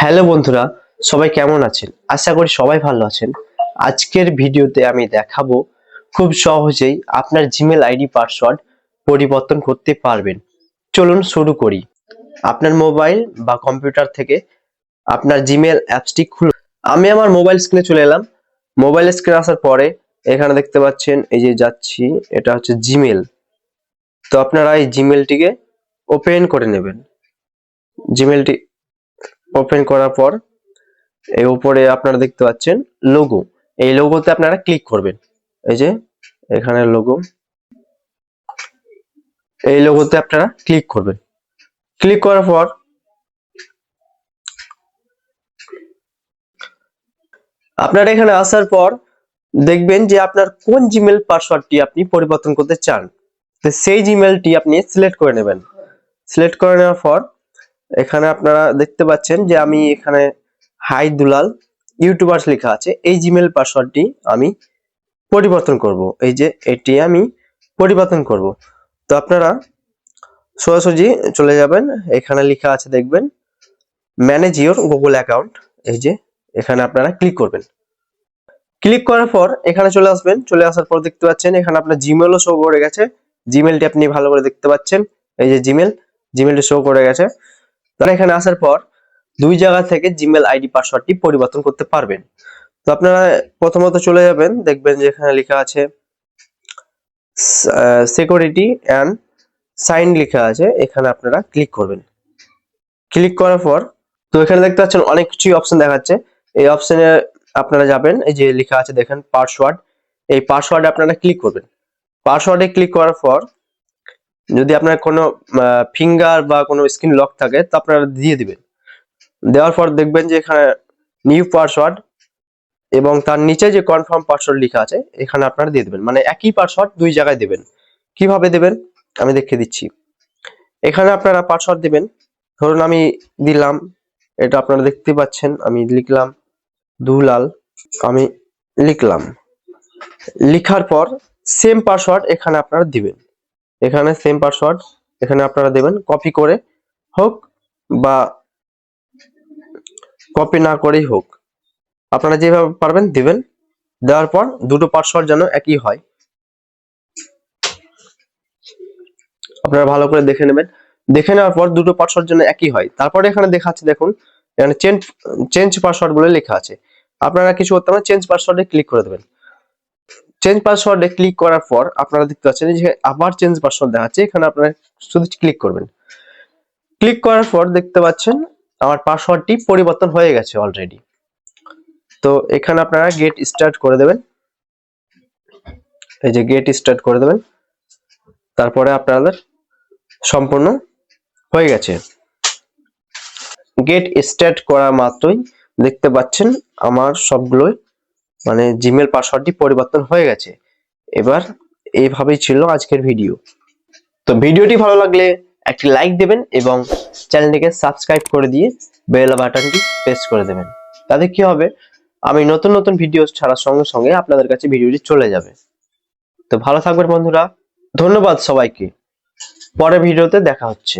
Hello বন্ধুরা, সবাই কেমন আছেন? আশা করি সবাই ভালো আছেন। আজকের ভিডিওতে আমি দেখাবো খুব সহজেই আপনার জিমেল আইডি পাসওয়ার্ড পরিবর্তন করতে পারবেন। চলুন শুরু করি। আপনার মোবাইল বা কম্পিউটার থেকে আপনার জিমেল অ্যাপসটি খুলুন। আমি আমার মোবাইল স্ক্রিনে চলে এলাম। মোবাইল স্ক্রিনে আসার পরে এখানে দেখতে পাচ্ছেন, এই যে যাচ্ছি, এটা হচ্ছে জিমেল তো আপনারা এই জিমেলটিকে ওপেন করে নেবেন। জিমেলটি ওপেন করার পর, এই উপরে আপনারা দেখতে পাচ্ছেন লোগো এই লোগোতে আপনারা ক্লিক করবেন। এই যে, এখানে লোগো এই লোগোতে আপনারা ক্লিক করবেন। ক্লিক করার পর, আপনারা এখানে আসার পর দেখবেন যে আপনার কোন জিমেল পাসওয়ার্ডটি আপনি পরিবর্তন করতে চান। সেই জিমেলটি আপনি সিলেক্ট করে নেবেন। সিলেক্ট করে নেওয়ার পর এখানে আপনারা দেখতে পাচ্ছেন যে আমি এখানে হাই দুলাল, ইউটিউবার্স লেখা আছে, এই জিমেল পাসওয়ার্ডটি আমি পরিবর্তন করব। এই যে এটি আমি পরিবর্তন করব। তো আপনারা সোজাসুজি চলে যাবেন, এখানে লেখা আছে দেখবেন ম্যানেজ ইওর গুগল অ্যাকাউন্ট এই যে এখানে আপনারা ক্লিক করবেন। ক্লিক করার পর এখানে চলে আসবেন, চলে আসার পর দেখতে পাচ্ছেন এখানে আপনার জিমেলও শো করে গেছে। জিমেলটি আপনি ভালো করে দেখতে পাচ্ছেন। এই যে জিমেল জিমেলটি শো করে গেছে। তারা এখানে আসার পর দুই জায়গা থেকে জিমেল আইডি পাসওয়ার্ডটি পরিবর্তন করতে পারবেন। তো আপনারা প্রথমত চলে যাবেন, দেখবেন যে এখানে লেখা আছে সিকিউরিটি অ্যান্ড সাইন লেখা আছে, এখানে আপনারা ক্লিক করবেন। ক্লিক করার পর, তো এখানে দেখতে পাচ্ছেন অনেক কিছুই অপশন দেখাচ্ছে। এই অপশনে আপনারা যাবেন, এই যে লেখা আছে দেখেন পাসওয়ার্ড এই পাসওয়ার্ডে আপনারা ক্লিক করবেন। পাসওয়ার্ডে ক্লিক করার পর যদি আপনার কোনো ফিঙ্গার বা কোনো স্ক্রিন লক থাকে, তো আপনারা দিয়ে দিবেন। দেওয়ার পর দেখবেন যে এখানে নিউ পাসওয়ার্ড এবং তার নিচে যে কনফার্ম পাসওয়ার্ড লেখা আছে, এখানে আপনারা দিয়ে দেবেন। মানে একই পাসওয়ার্ড দুই জায়গায় দেবেন। কীভাবে দেবেন? আমি দেখিয়ে দিচ্ছি। এখানে আপনারা পাসওয়ার্ড দেবেন। ধরুন আমি দিলাম, এটা আপনারা দেখতে পাচ্ছেন, আমি লিখলাম দুলাল, আমি লিখলাম। লিখার পর সেম পাসওয়ার্ড এখানে আপনারা দিবেন। এখানে সেম পাসওয়ার্ড এখানে আপনারা দেবেন কপি করে হোক বা কপি না করেই হোক। আপনারা যেভাবে পারবেন দিবেন, দেওয়ার পর দুটো পাসওয়ার্ড যেন একই হয়। আপনারা ভালো করে দেখে নেবেন। দেখে নেওয়ার পর দুটো পাসওয়ার্ড যেন একই হয়। তারপরে এখানে দেখাচ্ছে, দেখুন, এখানে চেঞ্জ চেঞ্জ পাসওয়ার্ড বলে লেখা আছে। আপনারা কিছু করতে পারেন চেঞ্জ পাসওয়ার্ডে ক্লিক করে দেবেন। চেঞ্জ পাসওয়ার্ডে ক্লিক করার পর আপনারা দেখতে পাচ্ছেন যে আবার চেঞ্জ পাসওয়ার্ড দেখাচ্ছে, এখানে আপনারা শুধু ক্লিক করবেন। ক্লিক করার পর দেখতে পাচ্ছেন আমার পাসওয়ার্ডটি পরিবর্তন হয়ে গেছে অলরেডি তো এখানে আপনারা গেট স্টার্ট করে দেবেন। এই যে গেট স্টার্ট করে দেবেন। তারপরে আপনাদের সম্পূর্ণ হয়ে গেছে। গেট স্টার্ট করা মাত্রই দেখতে পাচ্ছেন আমার সবগুলোই মানে জিমেল পাসওয়ার্ডটি পরিবর্তন হয়ে গেছে। এবার এইভাবেই ছিল আজকের ভিডিও তো ভিডিওটি ভালো লাগলে একটি লাইক দেবেন এবং চ্যানেলটিকে সাবস্ক্রাইব করে দিয়ে বেল বাটনটি প্রেস করে দেবেন। তাতে কি হবে? আমি নতুন নতুন ভিডিও ছাড়ার সঙ্গে সঙ্গে আপনাদের কাছে ভিডিওটি চলে যাবে। তো ভালো থাকবেন বন্ধুরা। ধন্যবাদ সবাইকে। পরের ভিডিওতে দেখা হচ্ছে।